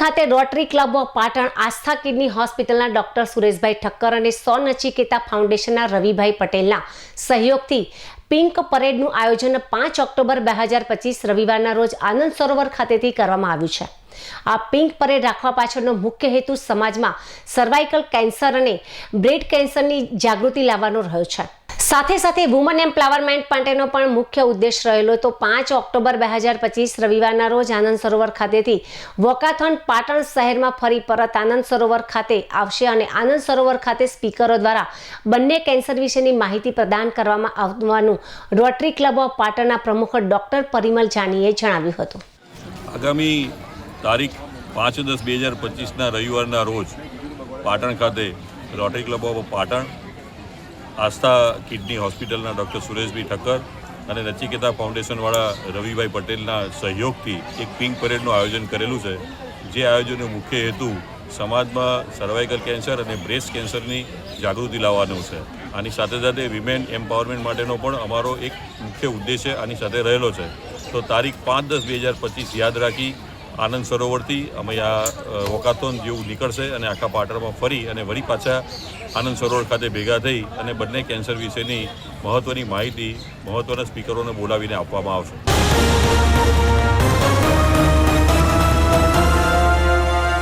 ખાતે Rotary club Patan Aastha kidney હોસ્પિટલના doctor Sureshbhai Thakkar અને સો નચિકેતા ફાઉન્ડેશનના રવિભાઈ પટેલના સહયોગથી પિંક પરેડનું આયોજન પાંચ ઓક્ટોબર બે હજાર પચીસ રવિવારના રોજ આનંદ સરોવર ખાતેથી કરવામાં આવ્યું છે. આ પિંક પરેડ રાખવા પાછળનો મુખ્ય હેતુ સમાજમાં સર્વાઇકલ કેન્સર અને બ્રેડ કેન્સરની જાગૃતિ લાવવાનો રહ્યો છે. સાથે સાથે વુમન એમ્પાવરમેન્ટ માટેનો પણ મુખ્ય ઉદ્દેશ રહેલો. તો પાંચ ઓક્ટોબર બે હજાર પચીસ રવિવારના રોજ આનંદ સરોવર ખાતેથી વોકાથોન પાટણ શહેરમાં ફરી પરત આનંદ સરોવર ખાતે આવશે અને આનંદ સરોવર ખાતે સ્પીકરો દ્વારા બંને કેન્સર વિશેની માહિતી પ્રદાન કરવામાં આવવાનું રોટરી ક્લબ ઓફ પાટણના પ્રમુખ ડોક્ટર પરિમલ જાનીએ જણાવ્યું હતું. આગામી તારીખ પાંચ દસ બે હજાર પચીસના રવિવારના રોજ પાટણ ખાતે Rotary club of Patan Aastha kidney હોસ્પિટલના ડૉક્ટર સુરેશભાઈ ઠક્કર અને નચિકેતા ફાઉન્ડેશનવાળા રવિભાઈ પટેલના સહયોગથી એક પિંક પરેડનું આયોજન કરેલું છે. જે આયોજનનો મુખ્ય હેતુ સમાજમાં સર્વાઇકલ કેન્સર અને બ્રેસ્ટ કેન્સરની જાગૃતિ લાવવાનો છે. આની સાથે સાથે વિમેન એમ્પાવરમેન્ટ માટેનો પણ અમારો એક મુખ્ય ઉદ્દેશ્ય આની સાથે રહેલો છે. તો તારીખ પાંચ દસ બે હજાર પચીસ યાદ રાખી આનંદ સરોવરથી અમે આ વોકાથોન જેવું નીકળશે અને આખા પાટણમાં ફરી અને વળી પાછા આનંદ સરોવર ખાતે ભેગા થઈ અને બંને કેન્સર વિશેની મહત્ત્વની માહિતી મહત્ત્વના સ્પીકરોને બોલાવીને આપવામાં આવશે.